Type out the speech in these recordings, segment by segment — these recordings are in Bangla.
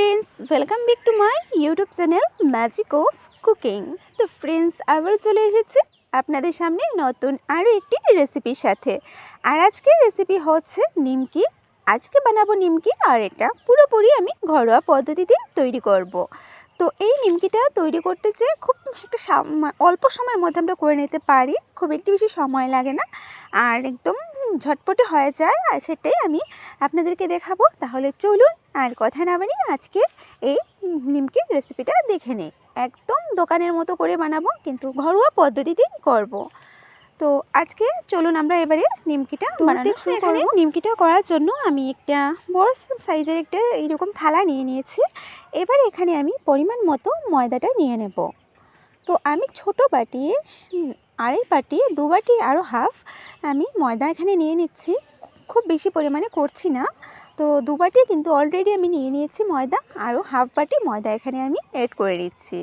Friends welcome back to my YouTube channel magic of cooking তো ফ্রেন্ডস আবার চলে এসেছি আপনাদের সামনে নতুন আরও একটি রেসিপির সাথে। আর আজকের রেসিপি হচ্ছে নিমকি। আজকে বানাবো নিমকি আর এটা পুরোপুরি আমি ঘরোয়া পদ্ধতিতে তৈরি করব। তো এই নিমকিটা তৈরি করতে যে খুব একটা অল্প সময়ের মধ্যে আমরা করে নিতে পারি, খুব একটু বেশি সময় লাগে না। আর একদম ঝটপটে হয়ে যায় আর সেটাই আমি আপনাদেরকে দেখাবো। তাহলে চলুন আর কথা না বানিয়ে আজকে এই নিমকির রেসিপিটা দেখে নিই। একদম দোকানের মতো করে বানাবো কিন্তু ঘরোয়া পদ্ধতিতেই করব। তো আজকে চলুন আমরা এবারে নিমকিটা বানানো শুরু এখানে নিমকিটা করার জন্য আমি একটা বড় সাইজের একটা এইরকম থালা নিয়ে নিয়েছি। এবার এখানে আমি পরিমাণ মতো ময়দাটা নিয়ে নেব। তো আমি ছোট বাটি উম, আড়াই বাটি, দু বাটি আরও হাফ আমি ময়দা এখানে নিয়ে নিচ্ছি। খুব বেশি পরিমাণে করছি না। তো দু বাটি কিন্তু অলরেডি আমি নিয়ে নিয়েছি ময়দা আরও হাফ বাটি ময়দা এখানে আমি অ্যাড করে নিচ্ছি।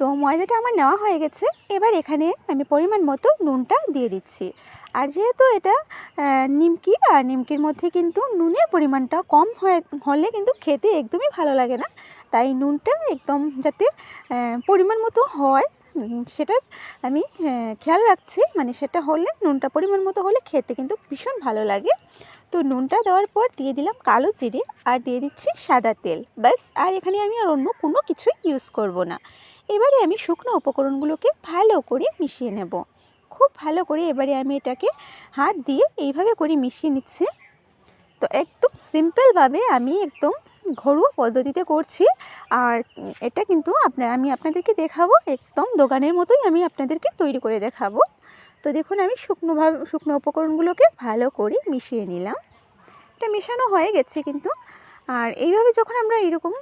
তো ময়দাটা আমার নেওয়া হয়ে গেছে। এবার এখানে আমি পরিমাণ মতো নুনটা দিয়ে দিচ্ছি। আর যেহেতু এটা নিমকি, আর নিমকির মধ্যে কিন্তু নুনের পরিমাণটা কম হয়ে, হলে কিন্তু খেতে একদমই ভালো লাগে না। তাই নুনটা একদম যাতে পরিমাণ মতো হয় সেটার আমি খেয়াল রাখছি। মানে সেটা হলে, নুনটা পরিমাণ মতো হলে খেতে কিন্তু ভীষণ ভালো লাগে। তো নুনটা দেওয়ার পর দিয়ে দিলাম কালো জিরে, আর দিয়ে দিচ্ছি সাদা তেল। ব্যাস, আর এখানে আমি আর অন্য কোনো কিছুই ইউজ করব না। এবারে আমি শুকনো উপকরণগুলোকে ভালো করে মিশিয়ে নেব। খুব ভালো করে এবারে আমি এটাকে হাত দিয়ে এইভাবে করে মিশিয়ে নিচ্ছি। তো একদম সিম্পলভাবে আমি একদম ঘরোয়া পদ্ধতিতে করছি। আর এটা কিন্তু আপনার, আমি আপনাদেরকে দেখাবো, একদম দোকানের মতোই আমি আপনাদেরকে তৈরি করে দেখাবো। তো দেখুন, আমি শুকনোভাবে শুকনো উপকরণগুলোকে ভালো করে মিশিয়ে নিলাম। এটা মেশানো হয়ে গেছে কিন্তু। আর এইভাবে যখন আমরা এইরকম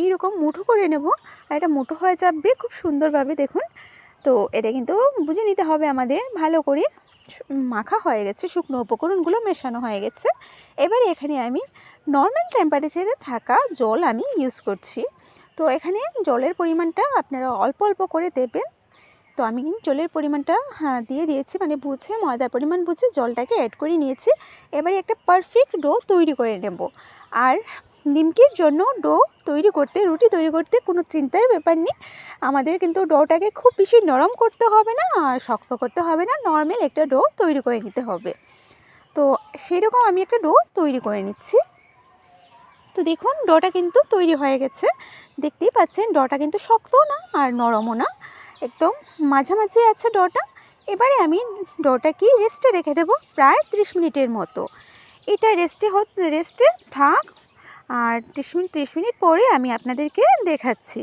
এইরকম মুঠো করে নেব, আর এটা মুঠো হয়ে যাবে খুব সুন্দরভাবে দেখুন। তো এটা কিন্তু বুঝে নিতে হবে আমাদের। ভালো করে মাখা হয়ে গেছে, শুকনো উপকরণগুলো মেশানো হয়ে গেছে। এবারে এখানে আমি নর্মাল টেম্পারেচারে থাকা জল আমি ইউজ করছি। তো এখানে জলের পরিমাণটা আপনারা অল্প অল্প করে দেবেন। তো আমি জলের পরিমাণটা হ্যাঁ দিয়ে দিয়েছি মানে বুঝে, ময়দার পরিমাণ বুঝে জলটাকে অ্যাড করে নিয়েছি। এবারে একটা পারফেক্ট ডো তৈরি করে নেব। আর নিমকির জন্য ডো তৈরি করতে, রুটি তৈরি করতে কোনো চিন্তার ব্যাপার নেই। আমাদের কিন্তু ডোটাকে খুব বেশি নরম করতে হবে না আর শক্ত করতে হবে না, নর্মাল একটা ডো তৈরি করে নিতে হবে। তো সেরকম আমি একটা ডো তৈরি করে নিচ্ছি। তো দেখুন, ডোটা কিন্তু তৈরি হয়ে গেছে। দেখতেই পাচ্ছেন, ডোটা কিন্তু শক্তও না আর নরমও না। একদম মাঝামাঝি আছে ডোটা। এবারে আমি ডোটাকে রেস্টে রেখে দেবো প্রায় ত্রিশ মিনিটের মতো। এটা রেস্টে রেস্টে থাক আর ত্রিশ মিনিট ত্রিশ মিনিট পরে আমি আপনাদেরকে দেখাচ্ছি।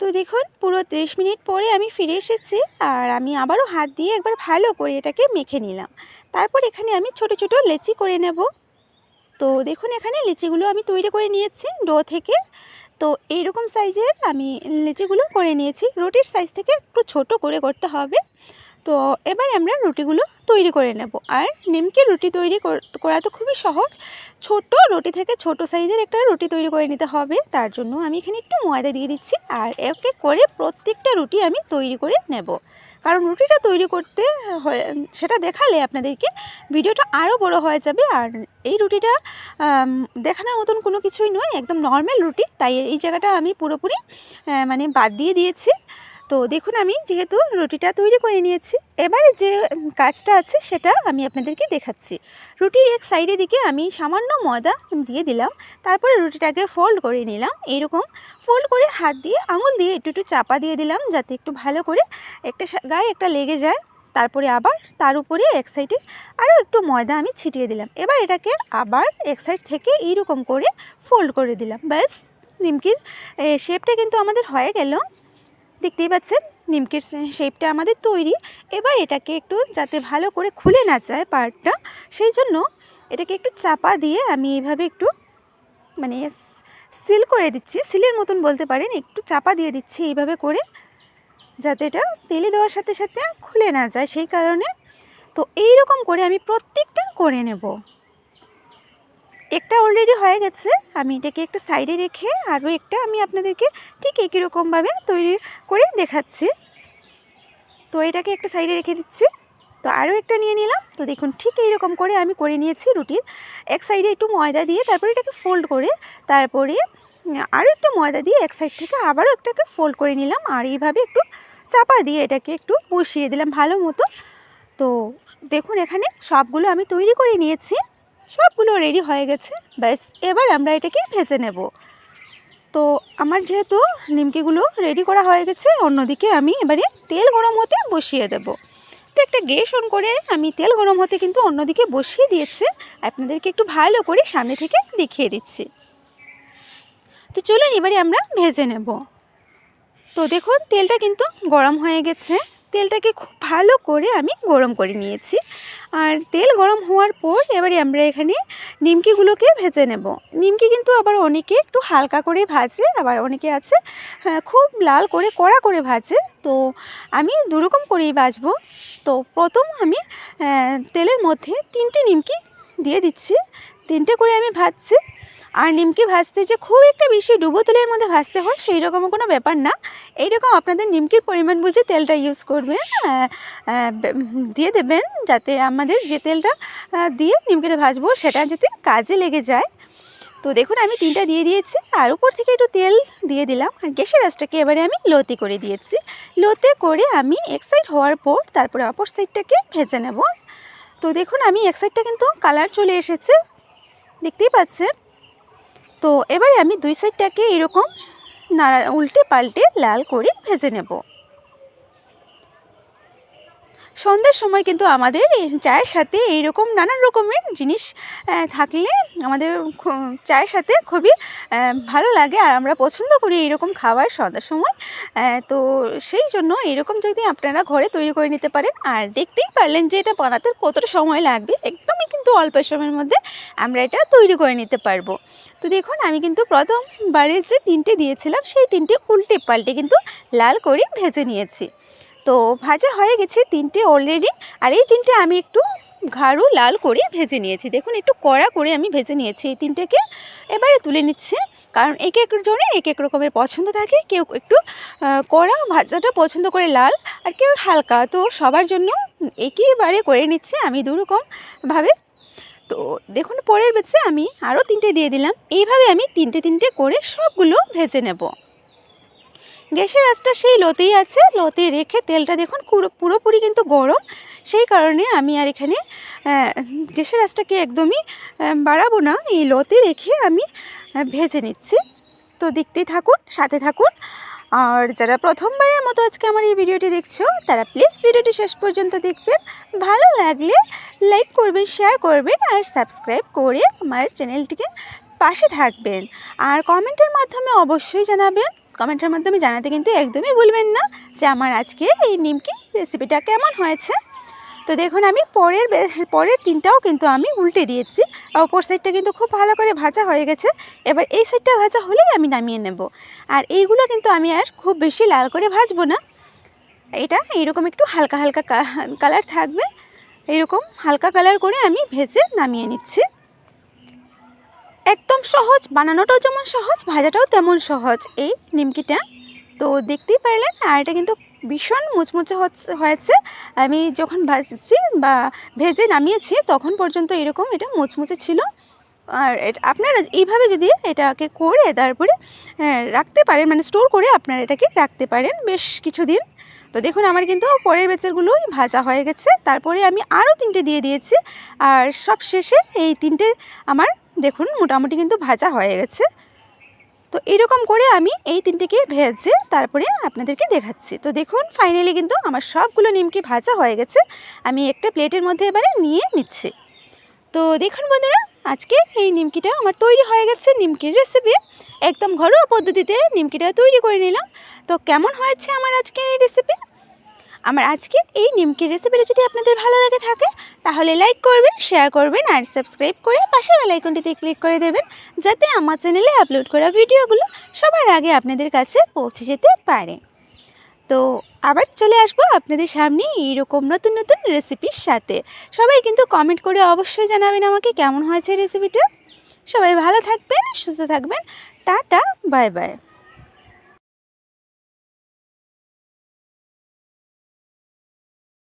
তো দেখুন, পুরো ত্রিশ মিনিট পরে আমি ফিরে এসেছি আর আমি আবারও হাত দিয়ে একবার ভালো করে এটাকে মেখে নিলাম। তারপর এখানে আমি ছোট ছোট লেচি করে নেব। তো দেখুন, এখানে লিচিগুলো আমি তৈরি করে নিয়েছি ডো থেকে। তো এইরকম সাইজের আমি লিচিগুলো করে নিয়েছি। রুটির সাইজ থেকে একটু ছোট করে করতে হবে। তো এবার আমরা রুটিগুলো তৈরি করে নেব। আর নিমকি রুটি তৈরি কর- তো খুবই সহজ। ছোট রুটি থেকে ছোট সাইজের একটা রুটি তৈরি করে নিতে হবে। তার জন্য আমি এখানে একটু ময়দা দিয়ে দিচ্ছি আর একে করে প্রত্যেকটা রুটি আমি তৈরি করে নেব। কারণ রুটিটা তৈরি করতে সেটা দেখালে আপনাদেরকে ভিডিওটা আরও বড় হয়ে যাবে। আর এই রুটিটা দেখানোর মতন কোনো কিছুই নয়, একদম নর্মাল রুটি। তাই এই জায়গাটা আমি পুরোপুরি মানে বাদ দিয়ে দিয়েছি। তো দেখুন আমি যেহেতু রুটিটা তৈরি করে নিয়েছি, এবারে যে কাজটা আছে সেটা আমি আপনাদেরকে দেখাচ্ছি। রুটির এক সাইডের দিকে আমি সামান্য ময়দা দিয়ে দিলাম, তারপরে রুটিটাকে ফোল্ড করে নিলাম। এইরকম ফোল্ড করে হাত দিয়ে, আঙুল দিয়ে একটু একটু চাপা দিয়ে দিলাম যাতে একটু ভালো করে একটা গায়ে একটা লেগে যায়। তারপরে আবার তার উপরে এক সাইডে আরও একটু ময়দা আমি ছিটিয়ে দিলাম। এবার এটাকে আবার এক সাইড থেকে এইরকম করে ফোল্ড করে দিলাম। ব্যাস, নিমকির শেপটা কিন্তু আমাদের হয়ে গেল। দেখতেই পাচ্ছেন, নিমকির শেপটা আমাদের তৈরি। এবার এটাকে একটু যাতে ভালো করে খুলে না যায় পার্টটা সেই জন্য এটাকে একটু চাপা দিয়ে আমি এইভাবে একটু মানে সিল করে দিচ্ছি। সিলের মতন বলতে পারেন, একটু চাপা দিয়ে দিচ্ছি এইভাবে করে, যাতে এটা তেলে দেওয়ার সাথে সাথে খুলে না যায়। সেই কারণে তো এই রকম করে আমি প্রত্যেকটা করে নেব। একটা অলরেডি হয়ে গেছে। আমি এটাকে একটা সাইডে রেখে আরও একটা আমি আপনাদেরকে ঠিক একই রকমভাবে তৈরি করে দেখাচ্ছি। তো এটাকে একটা সাইডে রেখে দিচ্ছি। তো আরও একটা নিয়ে নিলাম। তো দেখুন, ঠিক এইরকম করে আমি করে নিয়েছি রুটির। এক সাইডে একটু ময়দা দিয়ে তারপরে এটাকে ফোল্ড করে তারপরে আরও একটু ময়দা দিয়ে এক সাইড থেকে আবারও একটাকে ফোল্ড করে নিলাম। আর এইভাবে একটু চাপা দিয়ে এটাকে একটু বসিয়ে দিলাম ভালো মতো। তো দেখুন, এখানে সবগুলো আমি তৈরি করে নিয়েছি। সবগুলো রেডি হয়ে গেছে। ব্যাস, এবার আমরা এটাকে ভেজে নেব। তো আমার যেহেতু নিমকিগুলো রেডি করা হয়ে গেছে, অন্যদিকে আমি এবারে তেল গরম হতে বসিয়ে দেব। তো একটা গ্যাস অন করে আমি তেল গরম হতে কিন্তু অন্যদিকে বসিয়ে দিয়েছি। আপনাদেরকে একটু ভালো করে সামনে থেকে দেখিয়ে দিচ্ছি। তো চলুন এবারে আমরা ভেজে নেব। তো দেখুন, তেলটা কিন্তু গরম হয়ে গেছে। তেলটাকে খুব ভালো করে আমি গরম করে নিয়েছি। আর তেল গরম হওয়ার পর এবারে আমরা এখানে নিমকিগুলোকে ভেজে নেব। নিমকি কিন্তু আবার অনেকে একটু হালকা করে ভাজে আবার অনেকে আছে হ্যাঁ, খুব লাল করে কড়া করে ভাজে। তো আমি দুরকম করেই ভাজবো। তো প্রথম আমি তেলের মধ্যে তিনটে নিমকি দিয়ে দিচ্ছি। তিনটে করে আমি ভাজছি। আর নিমকি ভাজতে যে খুব একটা বেশি ডুবো তেলের মধ্যে ভাজতে হয় সেই রকমও কোনো ব্যাপার না। এইরকম আপনাদের নিমকির পরিমাণ বুঝে তেলটা ইউজ করবেন আহ, বে- দিয়ে দেবেন যাতে আমাদের যে তেলটা দিয়ে নিমকিটা ভাজবো সেটা যাতে কাজে লেগে যায়। তো দেখুন আমি তিনটা দিয়ে দিয়েছি আর উপর থেকে একটু তেল দিয়ে দিলাম আর গ্যাসের আঁচটাকে এবারে আমি লোতে করে দিয়েছি। লোতে করে আমি এক সাইড হওয়ার পর তারপরে অপর সাইডটাকে ভেজে নেব। তো দেখুন আমি এক সাইডটা কিন্তু কালার চলে এসেছে দেখতেই পাচ্ছেন? তো এবারে আমি দুই সাইডটাকে এরকম নাড়া, উল্টে পাল্টে লাল করে ভেজে নেব। সন্ধ্যার সময় কিন্তু আমাদের চায়ের সাথে এইরকম নানান রকমের জিনিস থাকলে আমাদের চায়ের সাথে খুবই ভালো লাগে আর আমরা পছন্দ করি এইরকম খাবার সন্ধ্যার সময়। তো সেই জন্য এরকম যদি আপনারা ঘরে তৈরি করে নিতে পারেন আর দেখতেই পারলেন যে এটা বানাতে কতটা সময় লাগবে একদমই কিন্তু অল্প সময়ের মধ্যে আমরা এটা তৈরি করে নিতে পারব। তো দেখুন, আমি কিন্তু প্রথমবারের যে তিনটে দিয়েছিলাম, সেই তিনটে উল্টে পাল্টে কিন্তু লাল করে ভেজে নিয়েছি। তো ভাজা হয়ে গেছে তিনটে অলরেডি আর এই তিনটে আমি একটু ঘাড়ু লাল করে ভেজে নিয়েছি। দেখুন, একটু কড়া করে আমি ভেজে নিয়েছি এই তিনটেকে। এবারে তুলে নিচ্ছে, কারণ এক এক জনের এক এক রকমের পছন্দ থাকে। কেউ একটু কড়া ভাজাটা পছন্দ করে লাল, আর কেউ হালকা। তো সবার জন্য একইবারে করে নিচ্ছে। আমি দুরকমভাবে তো দেখুন, পরের বেচে আমি আরও তিনটে দিয়ে দিলাম। এইভাবে আমি তিনটে তিনটে করে সবগুলো ভেজে নেব। গ্যাসের আঁচটা সেই লোতেই আছে। লোতে রেখে তেলটা দেখুন পুরোপুরি কিন্তু গরম। সেই কারণে আমি আর এখানে গ্যাসের আঁচটাকে একদমই বাড়াবো না। এই লোতে রেখে আমি ভেজে নিচ্ছি। তো দেখতেই থাকুন, সাথে থাকুন। আর যারা প্রথমবারের মতো আজকে আমার এই ভিডিওটি দেখছ, তারা প্লিজ ভিডিওটি শেষ পর্যন্ত দেখবেন। ভালো লাগলে লাইক করবেন শেয়ার করবেন আর সাবস্ক্রাইব করে আমার চ্যানেলটিকে পাশে থাকবেন। আর কমেন্টের মাধ্যমে অবশ্যই জানাবেন। কমেন্টের মাধ্যমে জানাতে কিন্তু একদমই ভুলবেন না যে আমার আজকে এই নিমকি রেসিপিটা কেমন হয়েছে। তো দেখুন, আমি পরের পরের তিনটাও কিন্তু আমি উল্টে দিয়েছি। ওপর সাইডটা কিন্তু খুব ভালো করে ভাজা হয়ে গেছে। এবার এই সাইডটা ভাজা হলেই আমি নামিয়ে নেব। আর এইগুলো কিন্তু আমি আর খুব বেশি লাল করে ভাজবো না। এটা এইরকম একটু হালকা হালকা কালার থাকবে। এইরকম হালকা কালার করে আমি ভেজে নামিয়ে নিচ্ছি। একদম সহজ, বানানোটাও যেমন সহজ, ভাজাটাও তেমন সহজ এই নিমকিটা। তো দেখতেই পারলেন, আর এটা কিন্তু ভীষণ মুচমুচে হচ্ছে হয়েছে। আমি যখন ভাজছি বা ভেজে নামিয়েছি তখন পর্যন্ত এরকম এটা মুচমুচে ছিল। আর আপনারা এইভাবে যদি এটাকে করে তারপরে আহ, রাখতে পারেন মানে স্টোর করে আপনারা এটাকে রাখতে পারেন বেশ কিছুদিন। তো দেখুন আমার কিন্তু পরের বেচারগুলোই ভাজা হয়ে গেছে। তারপরে আমি আরও তিনটে দিয়ে দিয়েছি। আর সব শেষে এই তিনটে আমার দেখুন মোটামুটি কিন্তু ভাজা হয়ে গেছে। তো এরকম করে আমি এই তিনটেকে ভেজে তারপরে আপনাদেরকে দেখাচ্ছি। তো দেখুন ফাইনালি কিন্তু আমার সবগুলো নিমকি ভাজা হয়ে গেছে। আমি একটা প্লেটের মধ্যে এবারে নিয়ে নিচ্ছি। তো দেখুন বন্ধুরা, আজকে এই নিমকিটা আমার তৈরি হয়ে গেছে নিমকির রেসিপি একদম ঘরোয়া পদ্ধতিতে নিমকিটা তৈরি করে নিলাম। তো কেমন হয়েছে আমার আজকের এই রেসিপি আমার আজকে এই নিমকির রেসিপিটা যদি আপনাদের ভালো লাগে থাকে, তাহলে লাইক করবেন শেয়ার করবেন, আর সাবস্ক্রাইব করে পাশের বেল আইকনটিতে ক্লিক করে দেবেন, যাতে আমার চ্যানেলে আপলোড করা ভিডিওগুলো সবার আগে আপনাদের কাছে পৌঁছে যেতে পারে। তো আবার চলে আসব আপনাদের সামনে এইরকম নতুন নতুন রেসিপির সাথে। সবাই কিন্তু কমেন্ট করে অবশ্যই জানাবেন আমাকে কেমন হয়েছে রেসিপিটা সবাই ভালো থাকবেন, সুস্থ থাকবেন, টাটা বাই বাই